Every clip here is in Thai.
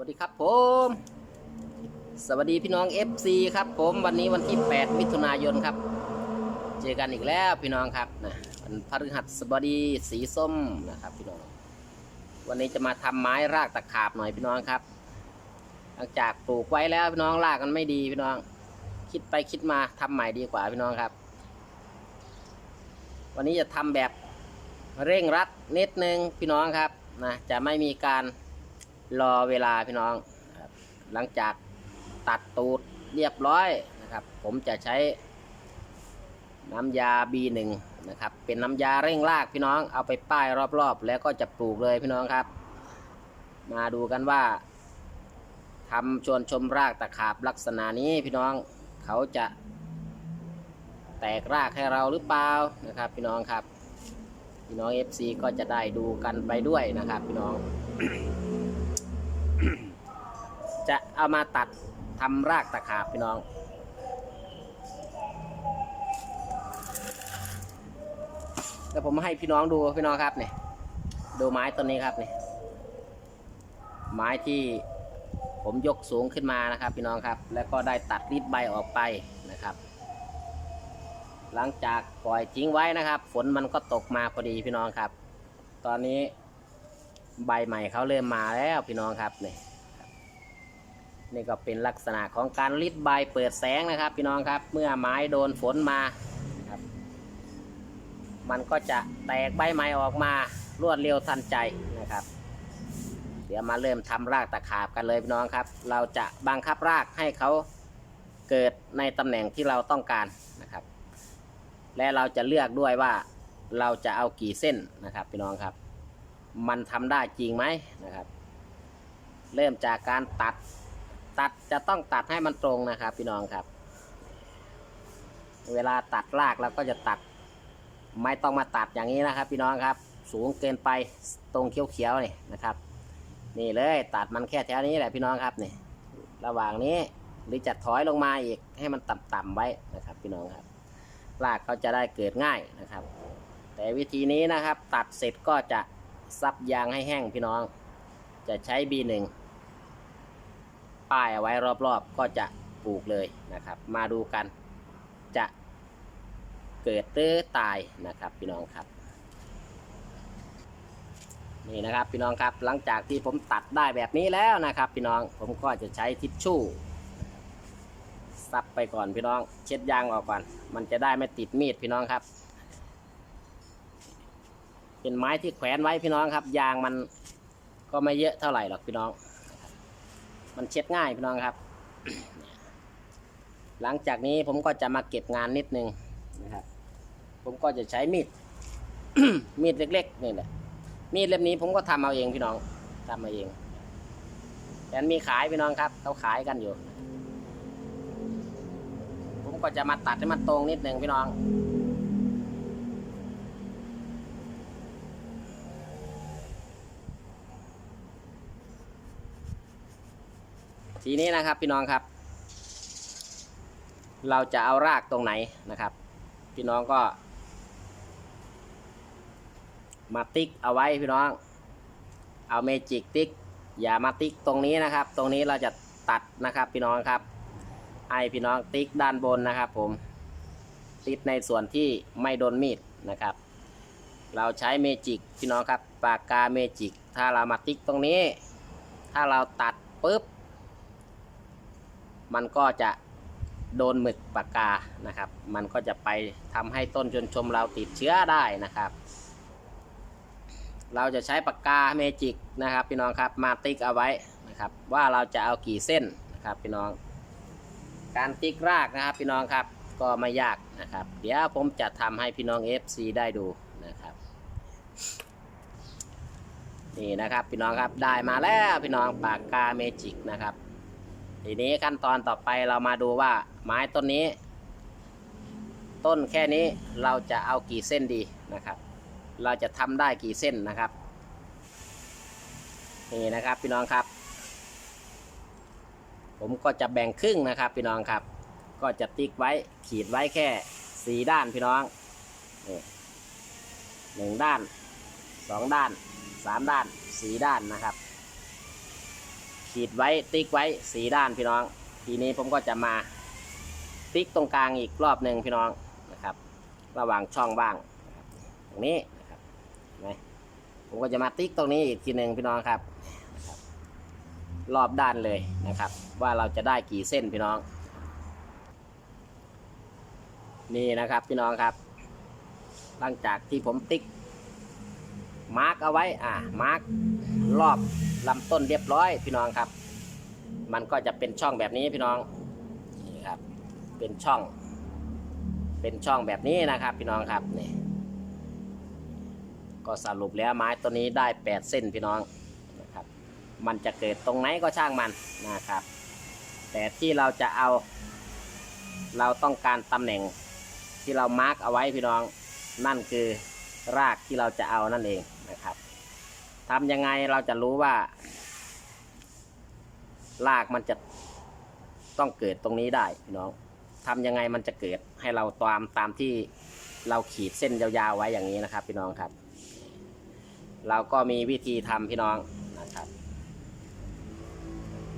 วัสดีครับผม สวัสดีพี่น้อง FC ครับผมวันนี้วันที่ 8 มิถุนายนครับ เจอกันอีกแล้วพี่น้องครับนะวันพฤหัสบดีสีส้มนะครับพี่น้อง วันนี้จะมาทำไม้รากตะขาบหน่อยพี่น้องครับ หลังจากปลูกไว้แล้วพี่น้องรากมันไม่ดีพี่น้อง คิดไปคิดมาทำใหม่ดีกว่าพี่น้องครับ วันนี้จะทำแบบเร่งรัดนิดนึงพี่น้องครับนะจะไม่มีการ รอเวลาพี่น้องหลังจากตัดตูดเรียบร้อยนะครับ ผมจะใช้น้ำยา B1 นะครับ เป็นน้ำยาเร่งรากพี่น้องเอาไปป้ายรอบๆ แล้วก็จะปลูกเลยพี่น้องครับ มาดูกันว่าทำชวนชมรากตะขาบลักษณะนี้พี่น้องเขาจะ แตกรากให้เราหรือเปล่านะครับ พี่น้องครับ พี่น้อง FC ก็จะได้ดูกันไปด้วยนะครับ พี่น้อง จะเอามาตัดทำรากตะขาบพี่น้อง แล้วผมให้พี่น้องดูพี่น้องครับเนี่ยดูไม้ต้นนี้ครับเนี่ยไม้ที่ผมยกสูงขึ้นมานะครับ พี่น้องครับ แล้วก็ได้ตัดริดใบออกไปนะครับ หลังจากปล่อยทิ้งไว้นะครับ ฝนมันก็ตกมาพอดีพี่น้องครับ ตอนนี้ใบใหม่เขาเริ่มมาแล้วพี่น้องครับเนี่ครับ นี่ก็เป็นลักษณะของการริดใบเปิดแสงนะครับ พี่น้องครับ เมื่อไม้โดนฝนมาครับมันก็จะแตกใบใหม่ออกมารวดเร็วทันใจนะครับ เดี๋ยวมาเริ่มทำรากตะขาบกันเลยพี่น้องครับ เราจะบังคับรากให้เขาเกิดในตำแหน่งที่เราต้องการนะครับ และเราจะเลือกด้วยว่าเราจะเอากี่เส้นนะครับ พี่น้องครับ มันทำได้จริงไหมนะครับ เริ่มจากการตัด ตัดจะต้องตัดให้มันตรงนะครับ พี่น้องครับ เวลาตัดรากเราก็จะตัด ไม่ต้องมาตัดอย่างนี้นะครับ พี่น้องครับ สูงเกินไปตรงเขียวๆนี่นะครับ นี่เลยตัดมันแค่แถวนี้แหละพี่น้องครับนี่ระหว่างนี้หรือจะถอยลงมาอีกให้มันต่ำๆไว้นะครับ พี่น้องครับรากเขาจะได้เกิดง่ายนะครับ แต่วิธีนี้นะครับ ตัดเสร็จก็จะซับยางให้แห้งพี่น้อง จะใช้ B1 ป้ายเอาไว้รอบๆ ก็จะปลูกเลยนะครับ มาดูกันจะเกิดหรือตายนะครับพี่น้องครับ นี่นะครับพี่น้องครับหลังจากที่ผมตัดได้แบบนี้แล้วนะครับ พี่น้องผมก็จะใช้ทิชชู่ซับไปก่อนพี่น้อง เช็ดยางออกก่อน มันจะได้ไม่ติดมีดพี่น้องครับ เป็นไม้ที่แขวนไว้พี่น้องครับ ยางมันก็ไม่เยอะเท่าไหร่หรอกพี่น้อง มันเช็ดง่ายพี่น้องครับ หลังจากนี้ผมก็จะมาเก็บงานนิดนึงนะครับ ผมก็จะใช้มีด มีดเล็กๆนี่แหละ มีดเล่มนี้ผมก็ทำเอาเองพี่น้องทำเอาเองแต่มีขายพี่น้องครับเขาขายกันอยู่ ผมก็จะมาตัดให้มันตรงนิดหนึ่งพี่น้อง ทีนี้นะครับพี่น้องครับ เราจะเอารากตรงไหนนะครับ พี่น้องก็ มาติ๊กเอาไว้พี่น้อง เอาเมจิกติ๊ก อย่ามาติ๊กตรงนี้นะครับ ตรงนี้เราจะตัดนะครับพี่น้องครับให้พี่น้องติ๊กด้านบนนะครับผมติ๊กในส่วนที่ไม่โดนมีดนะครับ เราใช้เมจิกพี่น้องครับปากกาเมจิกถ้าเรามาติ๊กตรงนี้ ถ้าเราตัดปุ๊บ มันก็จะโดนหมึกปากกานะครับ มันก็จะไปทำให้ต้นชนชมเราติดเชื้อได้นะครับ เราจะใช้ปากกาเมจิกนะครับ พี่น้องครับมาติ๊กเอาไว้นะครับ ว่าเราจะเอากี่เส้นนะครับพี่น้อง การติ๊กรากนะครับพี่น้องครับก็ไม่ยากนะครับ เดี๋ยวผมจะทำให้พี่น้อง FC ได้ดูนะครับนี่นะครับพี่น้องครับได้มาแล้วพี่น้องปากกาเมจิกนะครับ ทีนี้ขั้นตอนต่อไปเรามาดูว่าไม้ต้นนี้ ต้นแค่นี้เราจะเอากี่เส้นดีนะครับ เราจะทำได้กี่เส้นนะครับนี่นะครับพี่น้องครับ ผมก็จะแบ่งครึ่งนะครับพี่น้องครับ ก็จะติ๊กไว้ขีดไว้แค่สีด้านพี่น้องหนึ่งด้านสองด้านสามด้านสีด้านนะครับ ขีดไว้ติ๊กไว้สีด้านพี่น้อง ทีนี้ผมก็จะมาติ๊กตรงกลางอีกรอบหนึ่งพี่น้องนะครับ ระหว่างช่องว่างตรงนี้นะครับนไหมผมก็จะมาติ๊กตรงนี้อีกทีหนึ่งพี่น้องครับ รอบด้านเลยนะครับ ว่าเราจะได้กี่เส้นพี่น้อง นี่นะครับพี่น้องครับ หลังจากที่ผมติ๊ก มาร์กเอาไว้อ่ามาร์กรอบลำต้นเรียบร้อยพี่น้องครับ มันก็จะเป็นช่องแบบนี้พี่น้องนี่ครับ เป็นช่อง เป็นช่องแบบนี้นะครับ พี่น้องครับนี่ก็สรุปแล้วไม้ตัวนี้ได้ 8 เส้นพี่น้องนะครับ มันจะเกิดตรงไหนก็ช่างมันนะครับ แต่ที่เราจะเอา เราต้องการตำแหน่งที่เรามาร์กเอาไว้พี่น้อง นั่นคือรากที่เราจะเอานั่นเอง นะครับทำยังไงเราจะรู้ว่า รากมันจะต้องเกิดตรงนี้ได้พี่น้องทำยังไงมันจะเกิดให้เราตามตามที่เราขีดเส้นยาวๆไว้อย่างนี้นะครับ พี่น้องครับ เราก็มีวิธีทำพี่น้องนะครับ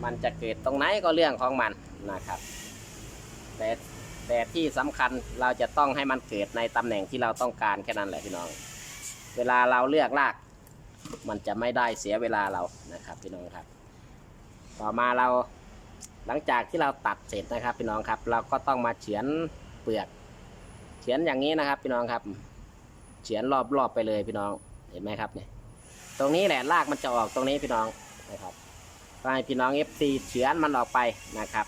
มันจะเกิดตรงไหนก็เรื่องของมันนะครับ แต่แต่ที่สำคัญเราจะต้องให้มันเกิดในตำแหน่งที่เราต้องการแค่นั้นแหละพี่น้อง เวลาเราเลือกราก มันจะไม่ได้เสียเวลาเรานะครับพี่น้องครับ ต่อมาเราหลังจากที่เราตัดเสร็จนะครับพี่น้องครับ เราก็ต้องมาเฉือนเปลือก เฉือนอย่างนี้นะครับ พี่น้องครับ เฉือนรอบๆไปเลยพี่น้องเห็นไหมครับเนี่ยตรงนี้แหละรากมันจะออกตรงนี้พี่น้องนะครับก็ให้พี่น้องเอฟซีเฉือนมันออกไปนะครับ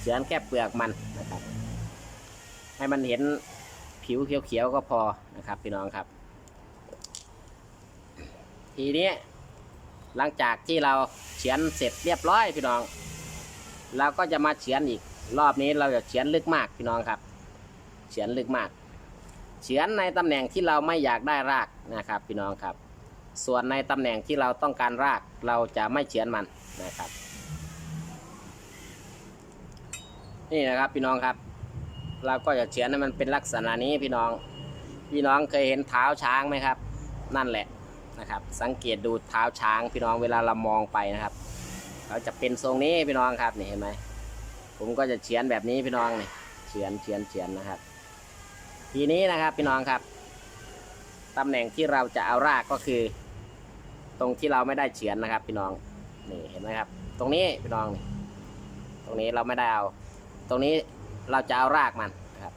เฉือนแค่เปลือกมันนะครับ ให้มันเห็นผิวเขียวๆก็พอนะครับ พี่น้องครับ ทีนี้หลังจากที่เราเฉือนเสร็จเรียบร้อยพี่น้อง เราก็จะมาเฉือนอีก รอบนี้เราจะเฉือนลึกมากพี่น้องครับเฉือนลึกมากเฉือนในตำแหน่งที่เราไม่อยากได้รากนะครับพี่น้องครับ ส่วนในตำแหน่งที่เราต้องการรากเราจะไม่เฉือนมันนะครับ นี่นะครับพี่น้องครับ เราก็จะเฉือนให้มันเป็นลักษณะนี้พี่น้อง พี่น้องเคยเห็นเท้าช้างไหมครับ นั่นแหละ นะครับ สังเกตดูเท้าช้างพี่น้องเวลาเรามองไปนะครับเขาจะเป็นทรงนี้พี่น้องครับนี่เห็นไหมผมก็จะเฉือนแบบนี้พี่น้องนี่เฉือนเฉือนเฉือนนะครับ ทีนี้นะครับพี่น้องครับตำแหน่งที่เราจะเอารากก็คือ ตรงที่เราไม่ได้เฉือนนะครับ พี่น้องนี่เห็นไหมครับ ตรงนี้พี่น้องนี่ตรงนี้เราไม่ได้เอา ตรงนี้เราจะเอารากมันนะครับ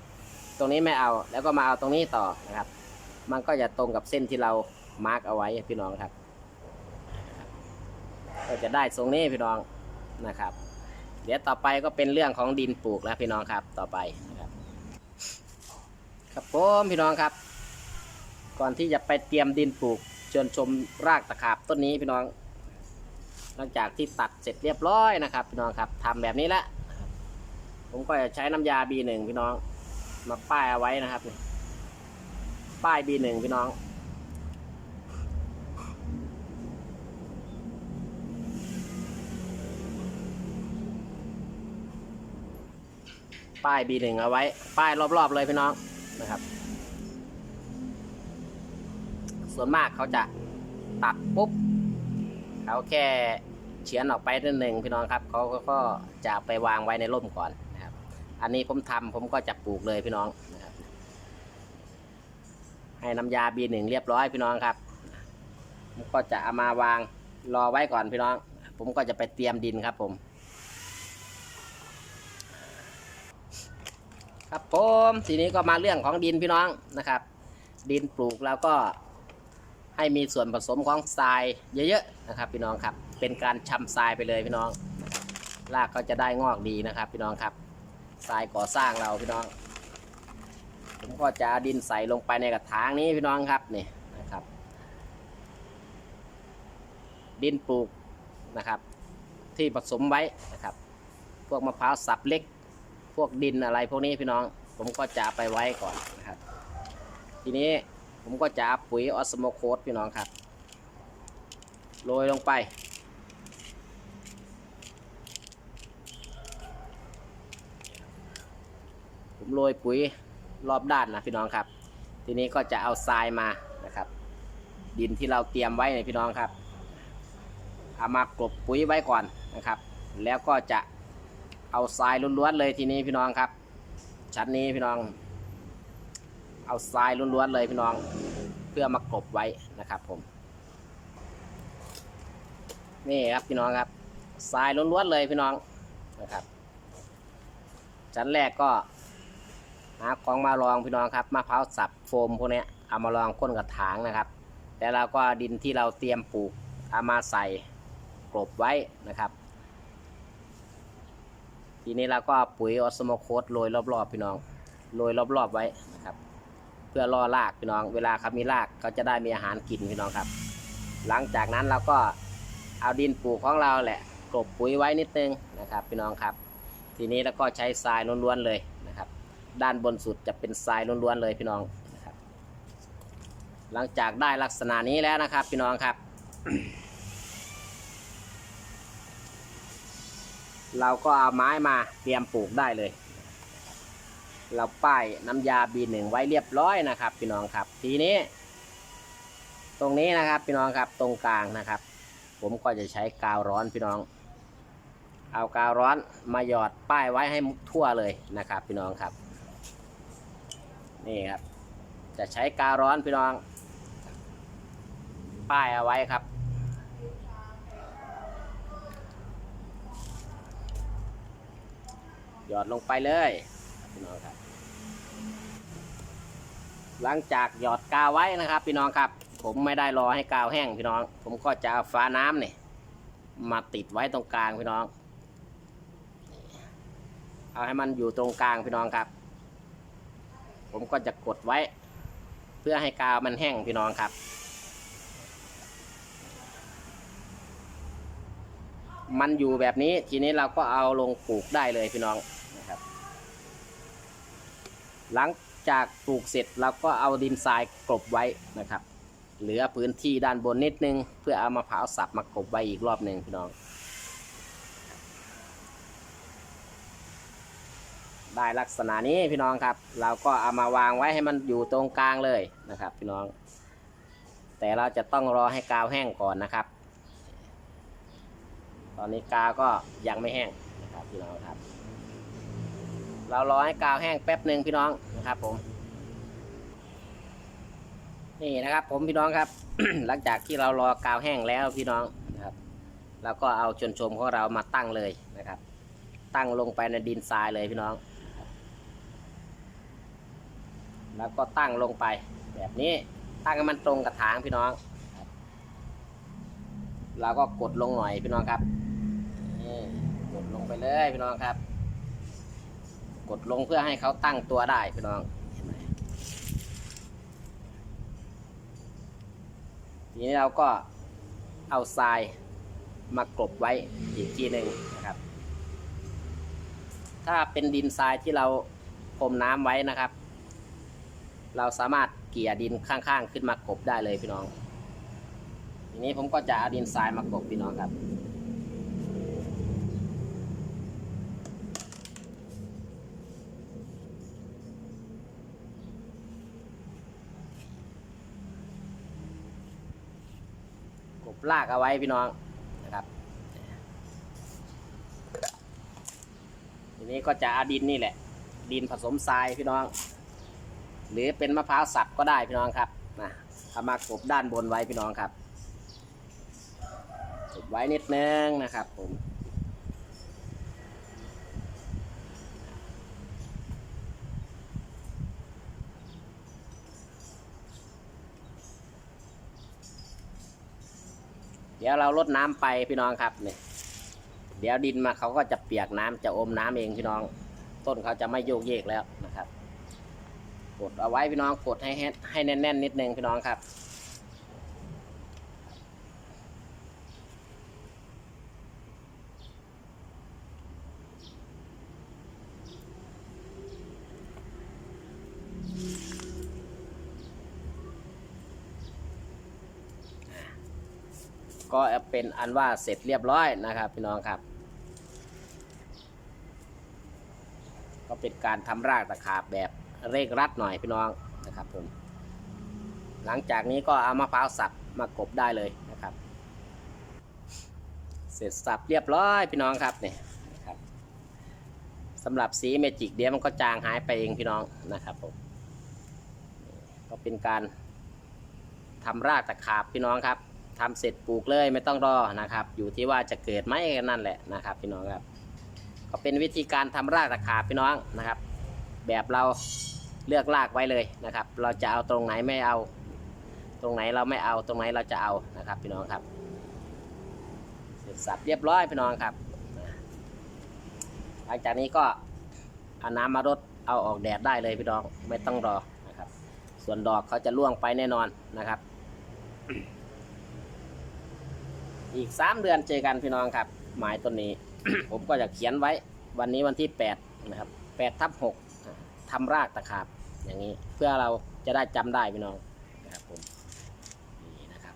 ตรงนี้ไม่เอาแล้วก็มาเอาตรงนี้ต่อนะครับ มันก็จะตรงกับเส้นที่เรา มาร์กเอาไว้พี่น้องครับ ก็จะได้ทรงนี้พี่น้องนะครับ เดี๋ยวต่อไปก็เป็นเรื่องของดินปลูกแล้วพี่น้องครับต่อไปนะครับ ครับผมพี่น้องครับ ก่อนที่จะไปเตรียมดินปลูกเชิญชมรากตะขาบต้นนี้พี่น้อง หลังจากที่ตัดเสร็จเรียบร้อยนะครับ พี่น้องครับทำแบบนี้แล้วผมก็จะใช้น้ำยา B1 พี่น้อง มาป้ายเอาไว้นะครับป้าย B1 พี่น้อง ป้าย B1 เอาไว้ ป้ายรอบๆเลยพี่น้องนะครับ ส่วนมากเขาจะตัดปุ๊บเขาแค่เฉียนออกไปนิดหนึ่งพี่น้องครับเขาก็จะไปวางไว้ในร่มก่อนนะครับ อันนี้ผมทำผมก็จะปลูกเลยพี่น้องนะครับ ให้น้ำยา B1 เรียบร้อยพี่น้องครับผมก็จะเอามาวางรอไว้ก่อนพี่น้อง ผมก็จะไปเตรียมดินครับผม ครับผมทีนี้ก็มาเรื่องของดินพี่น้องนะครับ ดินปลูกแล้วก็ให้มีส่วนผสมของทรายเยอะๆนะครับ พี่น้องครับเป็นการชำทรายไปเลยพี่น้องรากก็จะได้งอกดีนะครับ พี่น้องครับทรายก่อสร้างเราพี่น้อง ผมก็จะดินใส่ลงไปในกระถางนี้พี่น้องครับนี่นะครับ ดินปลูกนะครับ ที่ผสมไว้นะครับ พวกมะพร้าวสับเล็ก พวกดินอะไรพวกนี้พี่น้อง ผมก็จะไปไว้ก่อนนะครับ ทีนี้ผมก็จะปุ๋ยออสโมโคสพี่น้องครับโรยลงไป ผมโรยปุ๋ยรอบด้านนะพี่น้องครับ ทีนี้ก็จะเอาทรายมานะครับ ดินที่เราเตรียมไว้เนี่ยพี่น้องครับเอเอามากลบปุ๋ยไว้ก่อนนะครับ แล้วก็จะ เอาทรายล้วนๆเลยทีนี้พี่น้องครับ ชั้นนี้พี่น้อง เอาทรายล้วนๆเลยพี่น้อง เพื่อมากลบไว้นะครับ ผม นี่ครับพี่น้องครับทรายล้วนๆเลยพี่น้องนะครับ ชั้นแรกก็หาของมารองพี่น้องครับมะพร้าวสับโฟมพวกนี้เอามารองก้นกระถางนะครับ แล้วเราก็ดินที่เราเตรียมปลูกเอามาใส่กลบไว้นะครับ ทีนี้เราก็ปุ๋ยออสโมโคสโรยรอบๆพี่น้องโรยรอบๆไว้นะครับ เพื่อล่อรากพี่น้อง เวลาเขามีรากเขาจะได้มีอาหารกินพี่น้องครับ หลังจากนั้นเราก็เอาดินปลูกของเราแหละกลบปุ๋ยไว้นิดนึงนะครับพี่น้องครับ ทีนี้แล้วก็ใช้ทรายล้วนๆเลยนะครับ ด้านบนสุดจะเป็นทรายล้วนๆเลยพี่น้องนะครับ หลังจากได้ลักษณะนี้แล้วนะครับ พี่น้องครับ เราก็เอาไม้มาเตรียมปลูกได้เลย เราป้ายน้ำยา B1 ไว้เรียบร้อยนะครับ พี่น้องครับ ทีนี้ ตรงนี้นะครับ พี่น้องครับตรงกลางนะครับ ผมก็จะใช้กาวร้อนพี่น้อง เอากาวร้อนมาหยอดป้ายไว้ให้ทั่วเลยนะครับ พี่น้องครับ นี่ครับ จะใช้กาวร้อนพี่น้อง ป้ายเอาไว้ครับ ยอดลงไปเลยพี่น้องครับ หลังจากหยอดกาวไว้นะครับ พี่น้องครับ ผมไม่ได้รอให้กาวแห้งพี่น้อง ผมก็จะเอาฟ้าน้ำเนี่ยมาติดไว้ตรงกลางพี่น้อง เอาให้มันอยู่ตรงกลางพี่น้องครับ ผมก็จะกดไว้ เพื่อให้กาวมันแห้งพี่น้องครับมันอยู่แบบนี้ทีนี้เราก็เอาลงปลูกได้เลยพี่น้อง หลังจากปลูกเสร็จเราก็เอาดินทรายกลบไว้นะครับ เหลือพื้นที่ด้านบนนิดนึง เพื่อเอามาเผาสับมากลบไว้อีกรอบหนึ่งพี่น้อง ได้ลักษณะนี้พี่น้องครับ เราก็เอามาวางไว้ให้มันอยู่ตรงกลางเลยนะครับ พี่น้อง แต่เราจะต้องรอให้กาวแห้งก่อนนะครับ ตอนนี้กาวก็ยังไม่แห้งนะครับพี่น้องครับ เรารอให้กาวแห้งแป๊บหนึ่งพี่น้องนะครับ ผม นี่นะครับ ผมพี่น้องครับ หลังจากที่เรารอกาวแห้งแล้วพี่น้องนะครับเราก็เอาชนชมของเรามาตั้งเลยนะครับ ตั้งลงไปในดินทรายเลยพี่น้อง แล้วก็ตั้งลงไปแบบนี้ตั้งให้มันตรงกับถางพี่น้องเราก็กดลงหน่อยพี่น้องครับกดลงไปเลยพี่น้องครับ กดลงเพื่อให้เขาตั้งตัวได้พี่น้องทีนี้เราก็เอาทรายมากลบไว้อีกทีหนึ่งนะครับ ถ้าเป็นดินทรายที่เราพรมน้ำไว้นะครับ เราสามารถเกี่ยดินข้างๆ ขึ้นมากบได้เลยพี่น้องทีนี้ผมก็จะเอาดินทรายมากบพี่น้องครับ บลากเอาไว้พี่น้องนะครับทีนี้ก็จะเอาดินนี่แหละ ดินผสมทรายพี่น้อง หรือเป็นมะพร้าวสับก็ได้พี่น้องครับนะเอามากบด้านบนไว้พี่น้องครับกบไว้นิดนึงนะครับผม ดี๋ยวเราลดน้ำไปพี่น้องครับเนี่ยเดี๋ยวดินมาเขาก็จะเปียกน้ำจะอมน้ำเองพี่น้อง ต้นเขาจะไม่โยกเยกแล้วนะครับกดเอาไว้พี่น้องกดให้ให้แน่นๆนิดนึงพี่น้องครับ ก็เป็นอันว่าเสร็จเรียบร้อยนะครับพี่น้องครับ ก็เป็นการทำรากตะขาบแบบเร่งรัดหน่อยพี่น้องนะครับผมหลังจากนี้ก็เอามะพร้าวสับมากบได้เลยนะครับ เสร็จสับเรียบร้อยพี่น้องครับเนี่ยครับสำหรับสีเมจิกเดี๋ยวมันก็จางหายไปเองพี่น้องนะครับผมก็เป็นการทำรากตะขาบพี่น้องครับ ทำเสร็จปลูกเลยไม่ต้องรอนะครับ อยู่ที่ว่าจะเกิดไหมนั่นแหละนะครับพี่น้องครับก็เป็นวิธีการทำรากตะขาบพี่น้องนะครับ แบบเราเลือกรากไว้เลยนะครับ เราจะเอาตรงไหนไม่เอา ตรงไหนเราไม่เอาตรงไหนเราจะเอานะครับ พี่น้องครับเสร็จสับเรียบร้อยพี่น้องครับหลังจากนี้ก็เอาน้ำมารดเอาออกแดดได้เลยพี่น้องไม่ต้องรอนะครับ ส่วนดอกเขาจะร่วงไปแน่นอนนะครับ อีกสามเดือนเจอกันพี่น้องครับ หมายต้นนี้ ผมก็จะเขียนไว้วันนี้วันที่แปดนะครับแปดทับหกทำรากตะขาบอย่างนี้เพื่อเราจะได้จำได้พี่น้องนะครับผมนี่นะครับ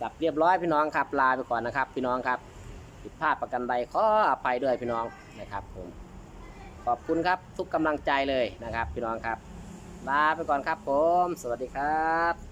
สับเรียบร้อยพี่น้องครับลาไปก่อนนะครับ พี่น้องครับผิดพลาดประกันใดขออภัยด้วยพี่น้องนะครับผมขอบคุณครับทุกกำลังใจเลยนะครับ พี่น้องครับลาไปก่อนครับผม สวัสดีครับ